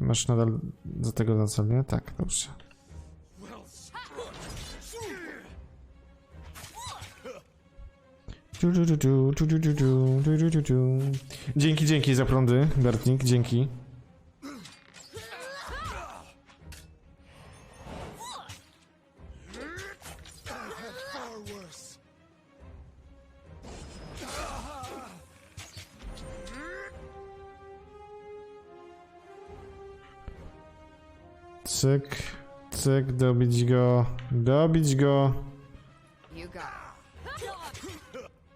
Masz nadal do tego na? Tak, dobrze. Dzięki, dzięki za prądy, Bertnik, dzięki. Cyk, dobić go, dobić go.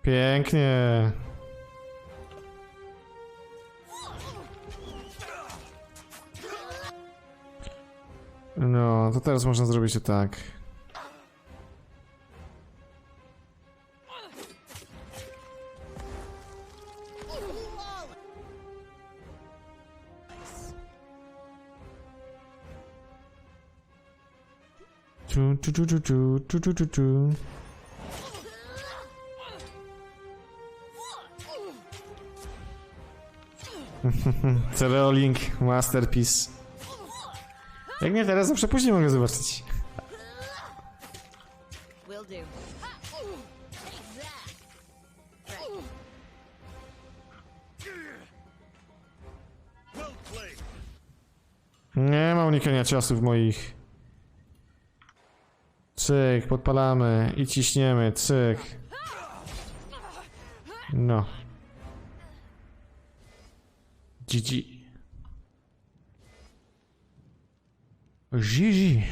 Pięknie. No, to teraz można zrobić to tak. Tu, tu, tu, tu, tu, tu, tu, tu, tu. Cereolink Masterpiece. Jak nie teraz, zawsze później mogę zobaczyć. Nie ma unikania ciosów moich. Cyk, podpalamy i ciśniemy, cyk. No. GG. GG.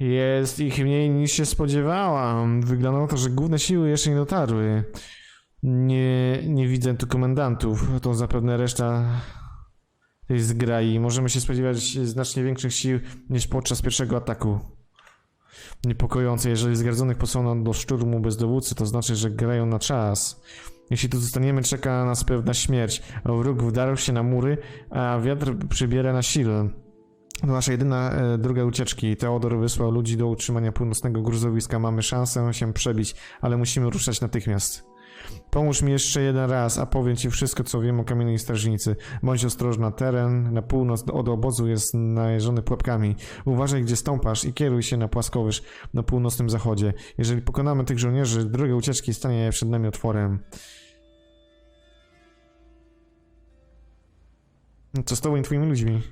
Jest ich mniej niż się spodziewałam. Wygląda na to, że główne siły jeszcze nie dotarły. Nie, nie widzę tu komendantów. To zapewne reszta tej zgrai. Możemy się spodziewać znacznie większych sił niż podczas pierwszego ataku. Niepokojące, jeżeli zgardzonych posłano do szturmu bez dowódcy, to znaczy, że grają na czas. Jeśli tu zostaniemy, czeka nas pewna śmierć. Wróg wdarł się na mury, a wiatr przybiera na sile. To nasza jedyna e, droga ucieczki. Teodor wysłał ludzi do utrzymania północnego gruzowiska. Mamy szansę się przebić, ale musimy ruszać natychmiast. Pomóż mi jeszcze jeden raz, a powiem ci wszystko, co wiem o kamiennej strażnicy. Bądź ostrożna, teren na północ od obozu jest najeżony pułapkami. Uważaj, gdzie stąpasz i kieruj się na płaskowyż na północnym zachodzie. Jeżeli pokonamy tych żołnierzy, droga ucieczki stanie przed nami otworem. No Co z tobą i twoimi ludźmi?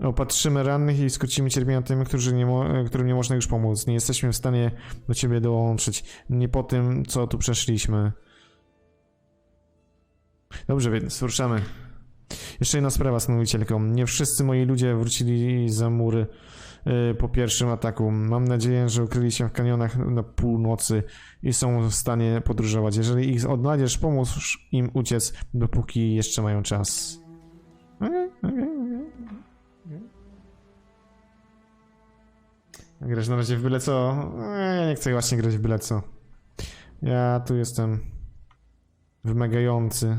Opatrzymy rannych i skrócimy cierpienia tym, którzy nie którym nie można już pomóc. Nie jesteśmy w stanie do ciebie dołączyć. Nie po tym, co tu przeszliśmy. Dobrze, więc ruszamy. Jeszcze jedna sprawa z nauczycielką. Nie wszyscy moi ludzie wrócili za mury y, po pierwszym ataku. Mam nadzieję, że ukryli się w kanionach na północy i są w stanie podróżować. Jeżeli ich odnajdziesz, pomóż im uciec, dopóki jeszcze mają czas. Okej. Grasz na razie w byle co? Ja nie chcę właśnie grać w byle co. Ja tu jestem wymagający.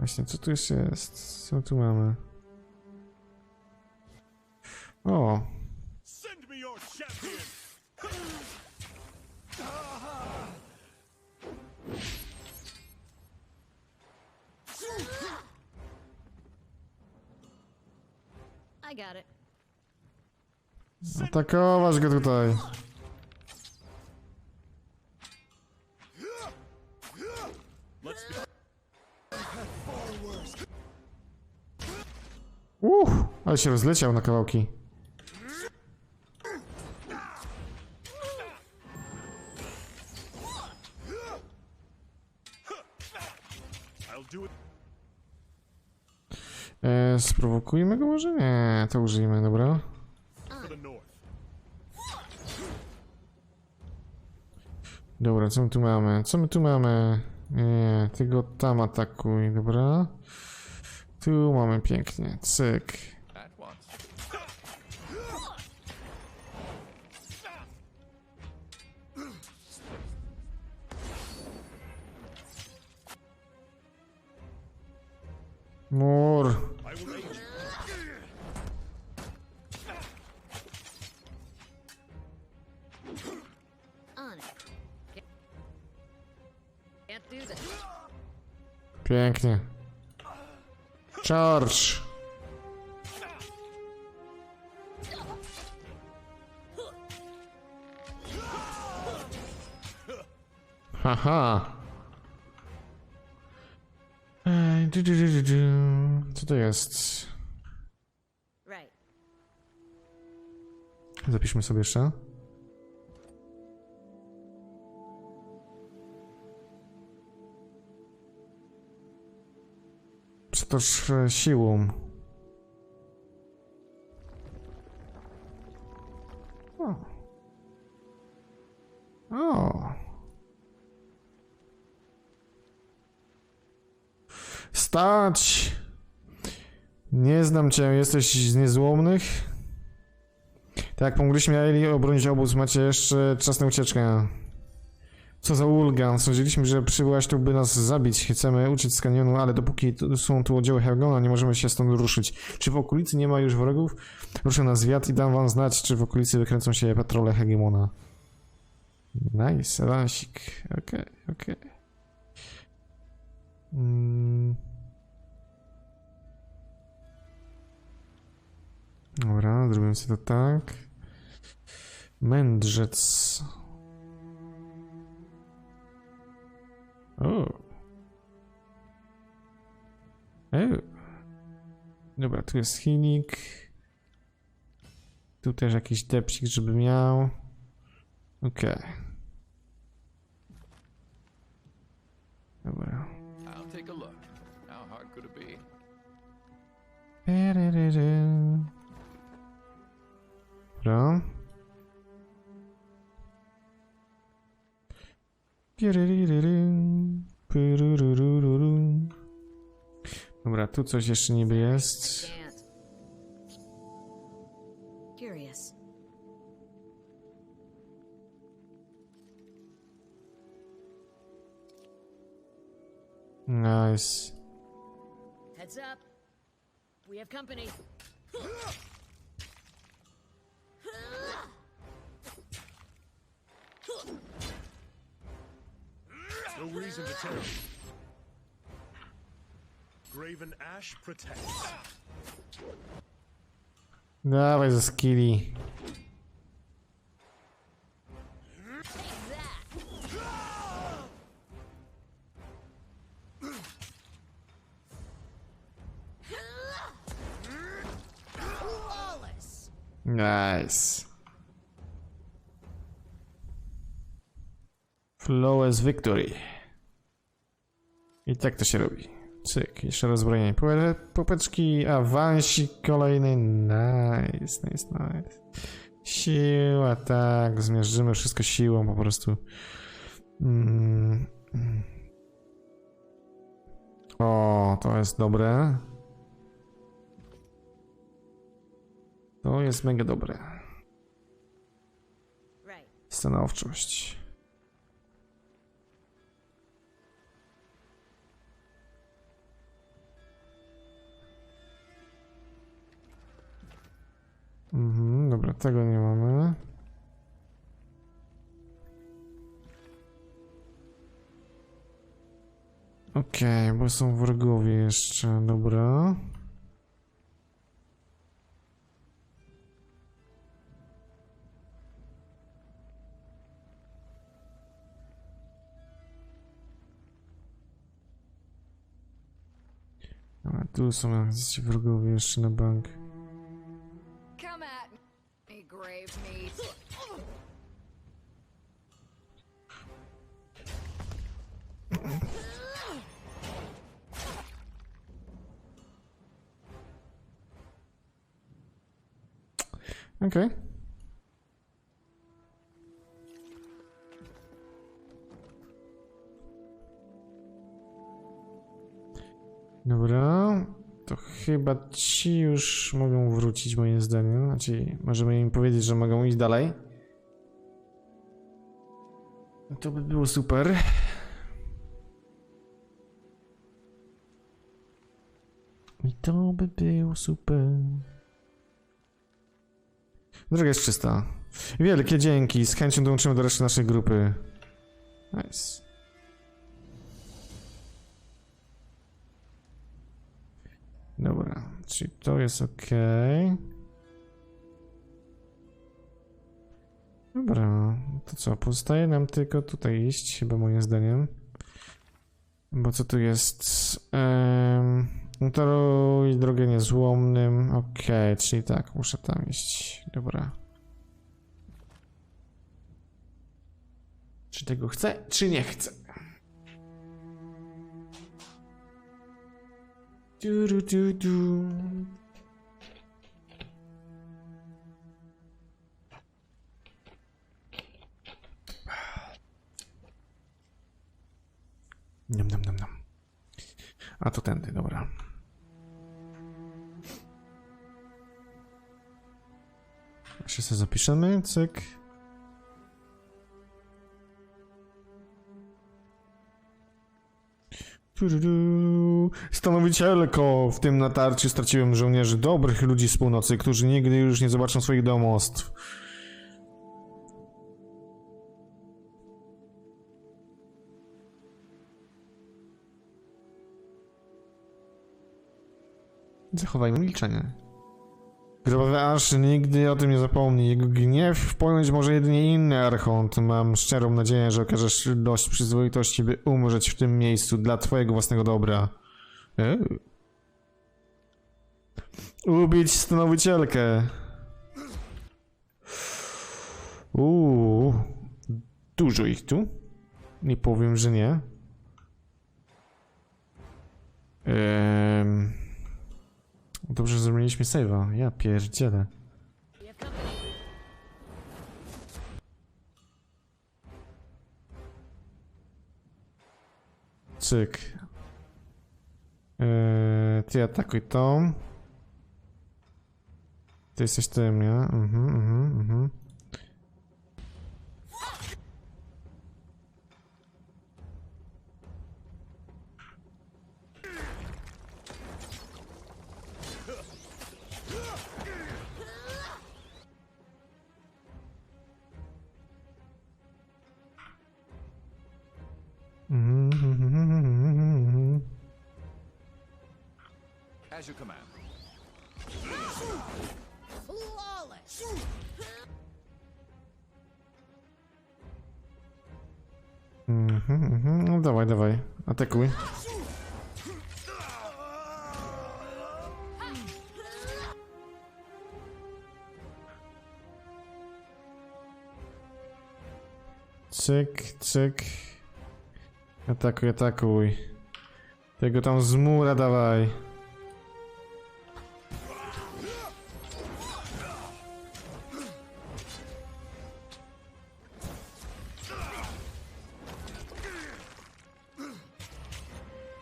Właśnie, co tu jeszcze jest? Co tu mamy? O, atakować go tutaj. Ale się rozleciał na kawałki. E, sprowokujmy go może? Nie, to użyjmy, dobra. Dobra, co my tu mamy? Co my tu mamy? Nie, ty go tam atakuj, dobra. Tu mamy pięknie, cyk moc. Mur. Pięknie. Charge. Du. Co to jest? Right. Zapiszmy sobie jeszcze. Przetoż siłą. Nie znam cię, jesteś z niezłomnych? Tak, pomogliśmy Eli obronić obóz, macie jeszcze czas na ucieczkę. Co za ulga, sądziliśmy, że przybyłaś tu, by nas zabić. Chcemy uciec z kanionu, ale dopóki są tu oddziały Helgona, nie możemy się stąd ruszyć. Czy w okolicy nie ma już wrogów? Ruszę na zwiat i dam wam znać, czy w okolicy wykręcą się patrole Hegemona. Nice, awansik. Okej, okej. Mm. Dobra, zrobimy sobie to tak. Mędrzec. O. O. Dobra, tu jest chinik. Tu też jakiś depsik, żeby miał. Okej. Dobra. I'll take a look. How hard could it be? Dobra. Dobra, tu coś jeszcze niby jest. Nice. Heads up. We have company. Graven Ash protects. Dawaj ze skilli. Flawless. Nice. Flawless victory. I tak to się robi. Cyk, jeszcze rozbrojenie. Pope- Popeczki, awansik kolejny. Nice, nice, nice. Siła, tak. Zmierzymy wszystko siłą po prostu. Mm. O, to jest dobre. To jest mega dobre. Stanowczość. Dobra, tego nie mamy. Okej, bo są wrogowie jeszcze, dobra. Tu są jacyś wrogowie jeszcze na bank. Okej. Dobra, to chyba ci już mogą wrócić moim zdaniem. Znaczy, możemy im powiedzieć, że mogą iść dalej. To by było super. I to by było super. Droga jest czysta. Wielkie dzięki. Z chęcią dołączymy do reszty naszej grupy. Nice. Dobra, czyli to jest ok. Dobra, to co? Pozostaje nam tylko tutaj iść, chyba moim zdaniem. Bo co tu jest? Um... Utoruj drogę niezłomnym. Okej, czyli tak, muszę tam iść. Dobra. Czy tego chcę, czy nie chcę? Du, du, du, du. Niam, niam, niam. A to tędy, dobra. Jeszcze sobie zapiszemy, cyk. Tududu. Stanowicielko, w tym natarciu straciłem żołnierzy dobrych ludzi z północy, którzy nigdy już nie zobaczą swoich domostw. Zachowajmy milczenie. Grobowy aż nigdy o tym nie zapomni. Jego gniew pojąć może jedynie inny archont. Mam szczerą nadzieję, że okażesz dość przyzwoitości, by umrzeć w tym miejscu dla twojego własnego dobra. Eee. Ubić stanowicielkę. Uuu. Dużo ich tu. Nie powiem, że nie. Ehm. Dobrze, że zrobiliśmy save'a. Ja pierdzielę. Cyk. Eee, ty atakuj tą. Ty jesteś tym, nie? Mhm, mhm. Mhm, Cyk. Atakuj, atakuj. Tego tam z mura dawaj.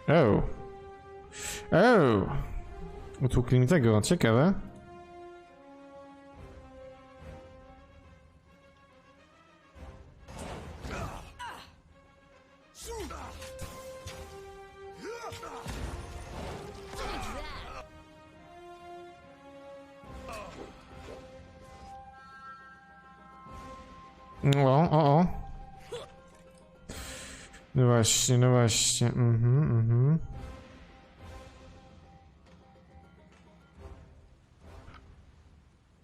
Oh. Oh. Utłukli mi tego, ciekawe. Właśnie, no właśnie. Mhm, mhm.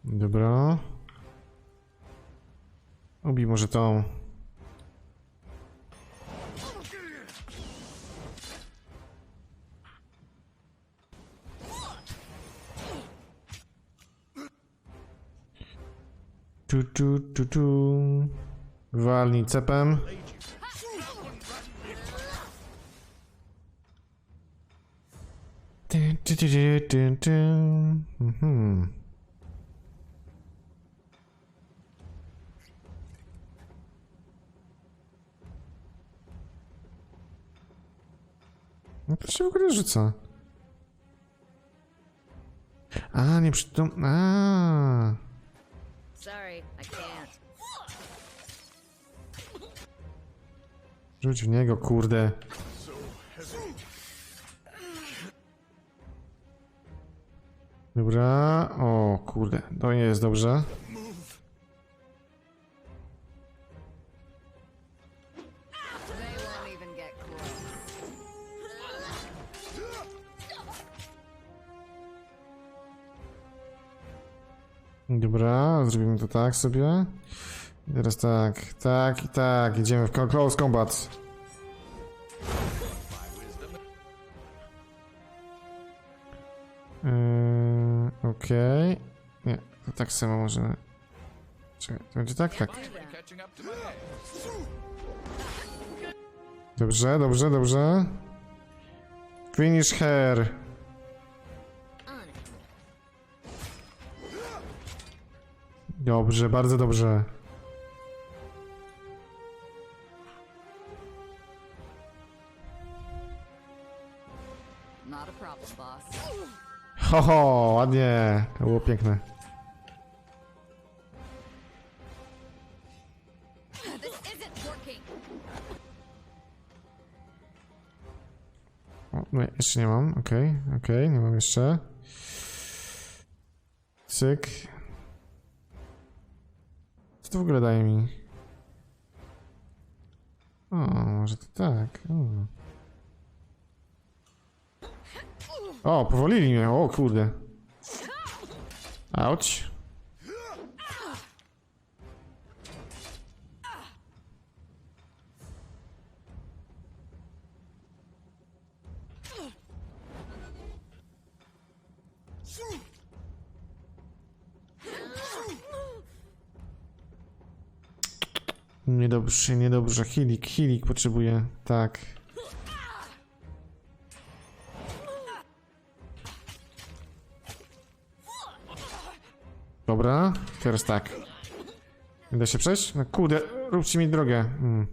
Dobra. Ubij może tą. Tu, tu, tu, tu. Walnij cepem. Mhm. No to się w ogóle rzuca. A, nie przy tym. A. Sorry, I can't. Rzuć w niego, kurde. Dobra, o kurde, to nie jest dobrze. Dobra, zrobimy to tak sobie. Teraz tak, tak i tak, idziemy w close combat. Okej. Nie, to tak samo możemy. Czekaj, to będzie tak? Tak. Dobrze, dobrze, dobrze. Finish her. Dobrze, bardzo dobrze. Ho, ho, ładnie. To było piękne. O, nie, jeszcze nie mam, okej, okej, nie mam jeszcze. Cyk. Co to w ogóle daje mi? O, może to tak. O, o powolili mnie, o kurde. Auć. Niedobrze, niedobrze. Hilik, hilik potrzebuję. Tak. Dobra, teraz tak. Nie da się przejść? No kurde, róbcie mi drogę. Hmm.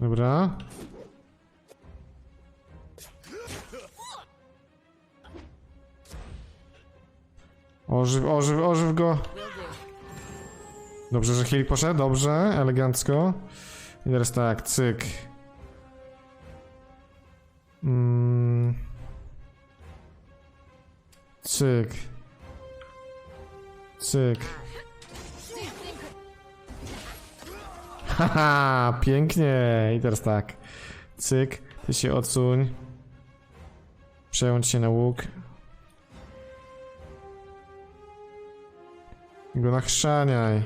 Dobra. Ożyw, ożyw, ożyw go. Dobrze, że Hili poszedł, dobrze, elegancko. I teraz tak, cyk. Cyk. Cyk. Haha, pięknie. I teraz tak. Cyk, ty się odsuń. Przełącz się na łuk. I go nachrzaniaj.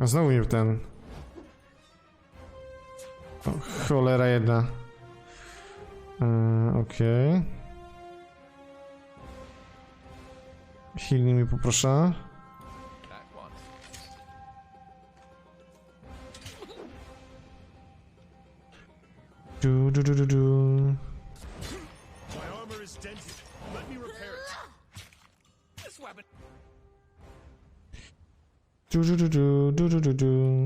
A znowu nie ten. Cholera jedna. Yy, Okej. Okay. Silnie mi poproszę. Du, du, du, du, du. Du, du, du, du, du, du, du, du.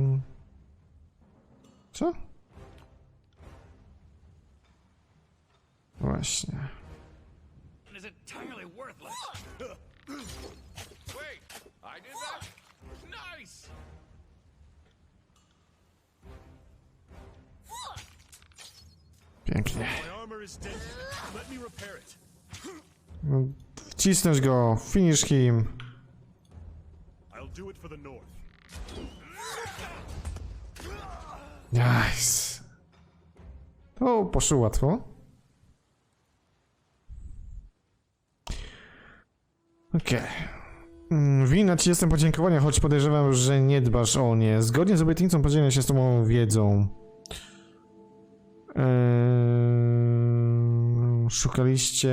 Wcisnąć go. Finish him. Nice. To poszło łatwo. Okej. Mm, Wina ci jestem podziękowania, choć podejrzewam, że nie dbasz o nie. Zgodnie z obietnicą podzielę się z tobą wiedzą. Eee, szukaliście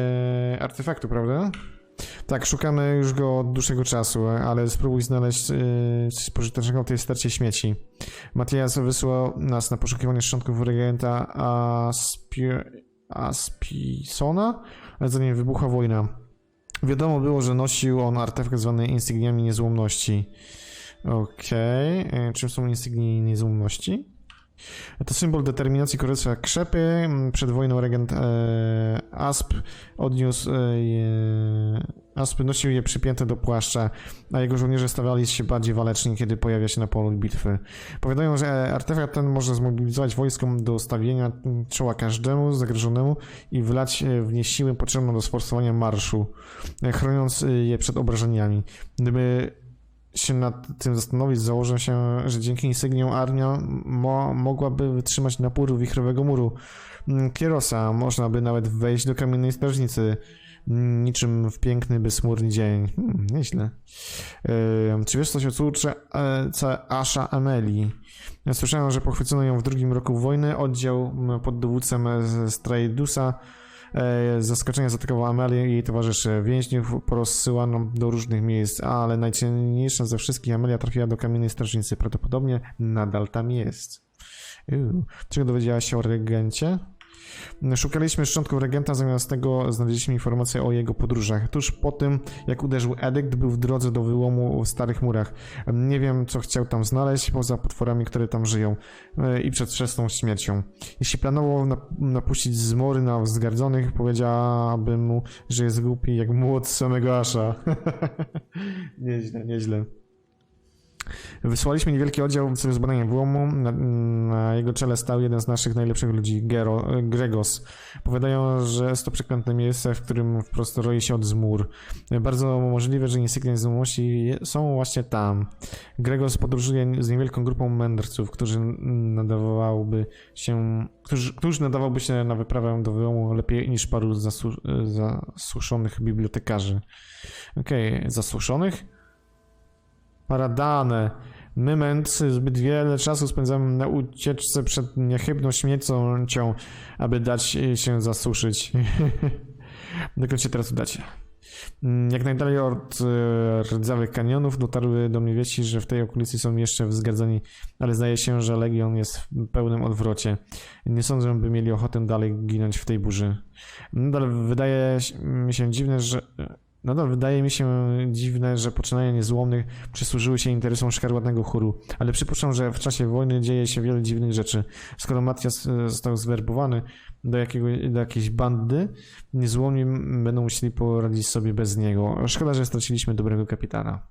artefaktu, prawda? Tak, szukamy już go od dłuższego czasu, ale spróbuj znaleźć yy, coś pożytecznego w tej stercie śmieci. Matias wysłał nas na poszukiwanie szczątków regenta Aspi Aspisona, ale zanim wybuchła wojna. Wiadomo było, że nosił on artefakt zwany insygniami niezłomności. Okej, okay. czym są insygnie niezłomności? To symbol determinacji Królestwa Krzepy. Mm, Przed wojną regent e, Asp odniósł e, Asp nosił je przypięte do płaszcza, a jego żołnierze stawali się bardziej waleczni, kiedy pojawia się na polu bitwy. Powiadają, że artefakt ten może zmobilizować wojsko do stawienia czoła każdemu zagrożonemu i wlać e, w nie siłę potrzebną do sforsowania marszu, e, chroniąc e, je przed obrażeniami. Gdyby się nad tym zastanowić, założę się, że dzięki insygniom armia mo mogłaby wytrzymać napór wichrowego muru mm, Kierosa. Można by nawet wejść do kamiennej strażnicy, mm, niczym w piękny, bezchmurny dzień. Hmm, nieźle. Yy, czy wiesz coś o córce e, Asha Ameli? Ja słyszałem, że pochwycono ją w drugim roku wojny. Oddział m, pod dowódcą e, Straidusa e, z zaskoczenia zaatakował Amelię i jej towarzyszy. Więźniów porozsyłano do różnych miejsc, ale najcenniejsza ze wszystkich Amelia trafiła do kamiennej strażnicy. Prawdopodobnie nadal tam jest. Czego dowiedziałaś się o regencie? Szukaliśmy szczątków regenta, zamiast tego znaleźliśmy informacje o jego podróżach. Tuż po tym, jak uderzył edykt, był w drodze do wyłomu w Starych Murach. Nie wiem, co chciał tam znaleźć, poza potworami, które tam żyją e, i przed wczesną śmiercią. Jeśli planował nap- napuścić zmory na wzgardzonych, powiedziałabym mu, że jest głupi jak młot samego Asha. nieźle, nieźle. Wysłaliśmy niewielki oddział w celu zbadania wyłomu. Na, na jego czele stał jeden z naszych najlepszych ludzi, Gero, Gregos. Powiadają, że jest to przeklęte miejsce, w którym wprost roi się od zmór. Bardzo możliwe, że insygnia je- są właśnie tam. Gregos podróżuje z niewielką grupą mędrców, którzy nadawałby się, którzy, którzy nadawałby się na wyprawę do wyłomu lepiej niż paru zasu, zasuszonych bibliotekarzy. Okej, zasuszonych? Paradane. My, mędrcy, zbyt wiele czasu spędzamy na ucieczce przed niechybną śmiercią, aby dać się zasuszyć. Dokąd się teraz udacie? Mm, Jak najdalej od e, rdzawych kanionów dotarły do mnie wieści, że w tej okolicy są jeszcze wzgardzeni, ale zdaje się, że Legion jest w pełnym odwrocie. Nie sądzę, by mieli ochotę dalej ginąć w tej burzy. Nadal wydaje mi się dziwne, że Nadal wydaje mi się dziwne, że poczynania niezłomnych przysłużyły się interesom szkarłatnego chóru, ale przypuszczam, że w czasie wojny dzieje się wiele dziwnych rzeczy. Skoro Matias e, został zwerbowany do, jakiego, do jakiejś bandy, niezłomni będą musieli poradzić sobie bez niego. Szkoda, że straciliśmy dobrego kapitana.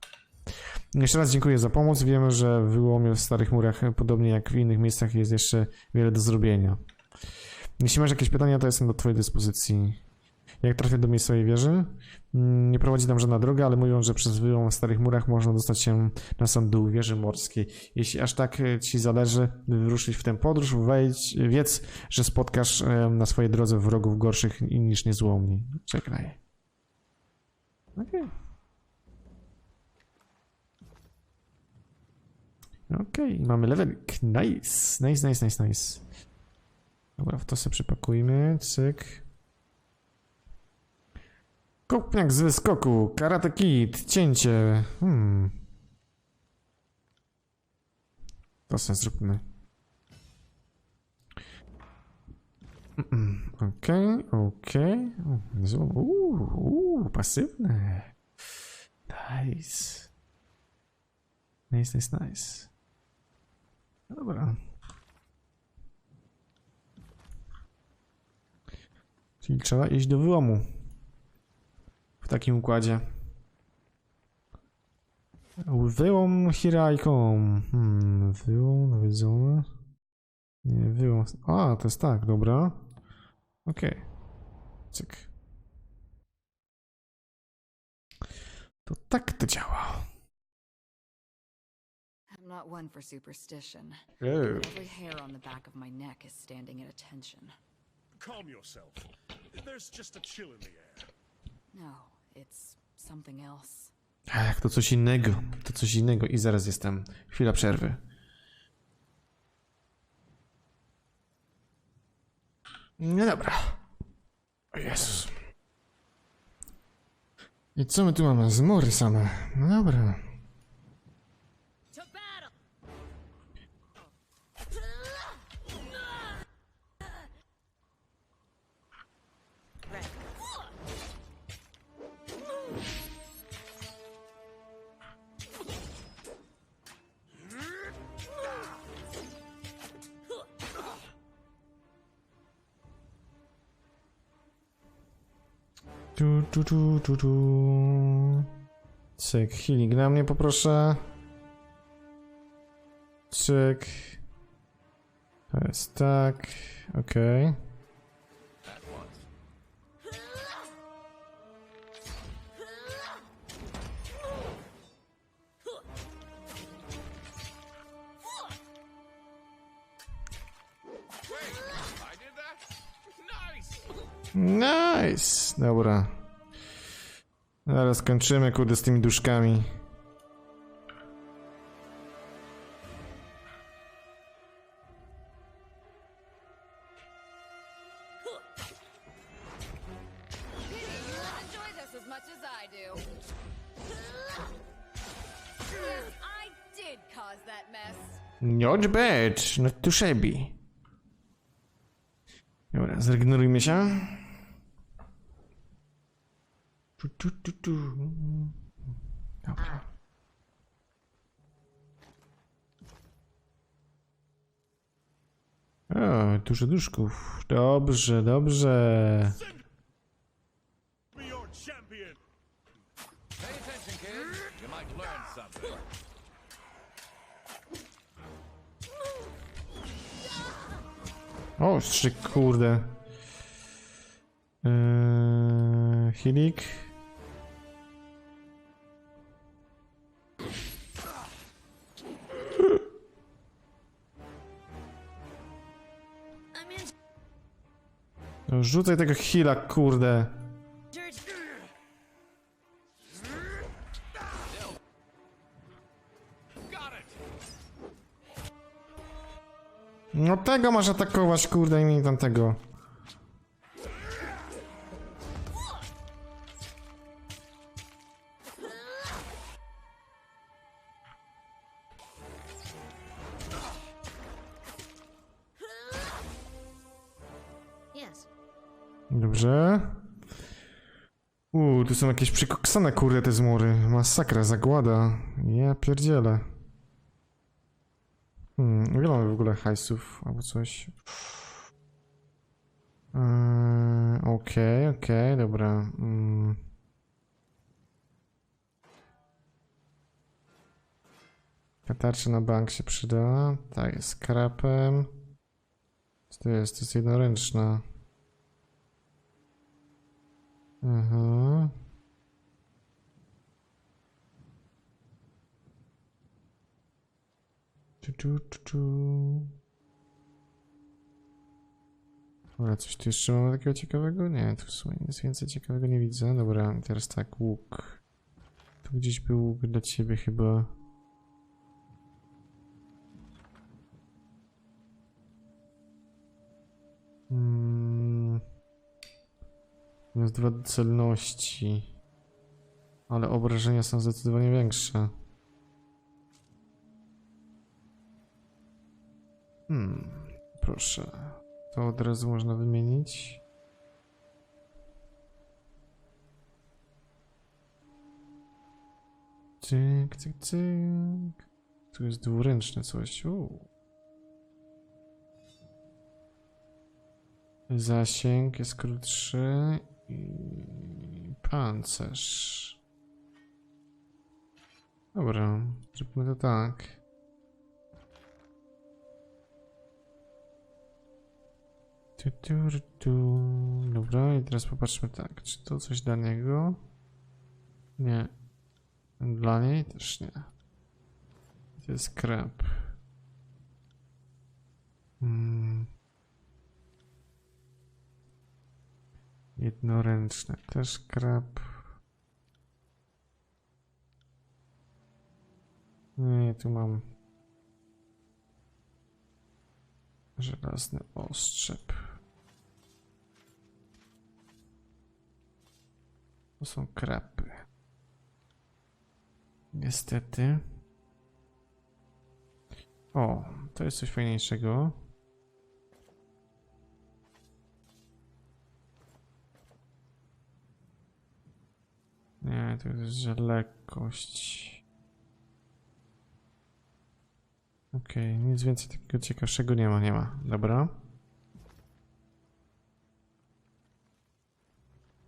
Jeszcze raz dziękuję za pomoc. Wiem, że w wyłomie w Starych Murach, podobnie jak w innych miejscach, jest jeszcze wiele do zrobienia. Jeśli masz jakieś pytania, to jestem do Twojej dyspozycji. Jak trafię do miejscowej wieży, mm, nie prowadzi tam żadna droga, ale mówią, że przez wyłom w Starych Murach można dostać się na sam dół wieży morskiej. Jeśli aż tak e, ci zależy, by wyruszyć w tę podróż, wejdź, wiedz, że spotkasz e, na swojej drodze wrogów gorszych niż niezłomni. Czekaj. Okej. Okej, mamy levelik. Nice, nice, nice, nice, nice. Dobra, w to sobie przypakujmy. Cyk. Kopniak z wyskoku, karate kid, cięcie. Hmm. To sobie zróbmy. Okej, okej. Uuu, pasywne. Nice. Nice, nice, nice. Dobra. Czyli trzeba iść do wyłomu. W takim układzie. Wyłom Hiraiką. Hmm, wyłom nawiedzony. Nie, wyłom. A, to jest tak, dobra. Okej. Cyk. To tak to działa. I'm not one for superstition. Oh. Every hair on the back of my neck is standing at attention. Calm yourself. There's just a chill in the air. No. Ach, to coś innego. To coś innego i zaraz jestem. Chwila przerwy. No dobra. O Jezus. I co my tu mamy? Zmory same. No dobra. Tu, tu, tu, tu, tu. Cyk, healing na mnie poproszę. Cyk. To jest tak. Okej. At Zaraz kończymy, kurde, z tymi duszkami. Not bad, not too shabby. Dobra, zregenerujmy się. Dobra. O, dużo duszków. Dobrze, dobrze. O, strzyk, kurde. Eee, Hilik. Rzucaj tego hila, kurde. No tego masz atakować, kurde, i mi tam tego. Są jakieś przykoksane, kurde, te zmury. Masakra, zagłada. Ja pierdzielę. Hmm, ile mamy w ogóle hajsów albo coś? Eee, Okej, okej, dobra. Mm. Ta tarcza na bank się przyda. Tak, jest krapem. Co to jest? To jest jednoręczna. Mhm. Tu, tu, tu, tu. Dobra, coś tu jeszcze mamy takiego ciekawego? Nie, tu w sumie nic więcej ciekawego nie widzę. Dobra, teraz tak, łuk. Tu gdzieś był łuk dla ciebie chyba. Hmm. Jest dwa celności. Ale obrażenia są zdecydowanie większe. Hmm, proszę. To od razu można wymienić. Cyk, cyk, cyk. Tu jest dwuręczne coś. Uu. Zasięg jest krótszy i pancerz. Dobra, zróbmy to tak. Tu, tu, tu. Dobra, i teraz popatrzmy tak, czy to coś dla niego? Nie. Dla niej też nie. To jest krab. Hmm. Jednoręczne, też krab. Nie, tu mam żelazny ostrzep. To są krapy. Niestety. O, to jest coś fajniejszego. Nie, to jest, że lekkość. Okej, nic więcej takiego ciekawszego nie ma, nie ma. Dobra.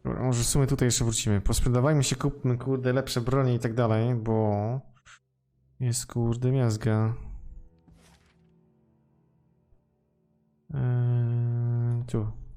Dobra, może w sumie tutaj jeszcze wrócimy. Posprzedawajmy się, kupmy kurde lepsze bronie i tak dalej, bo jest kurde miazga. Eee, tu.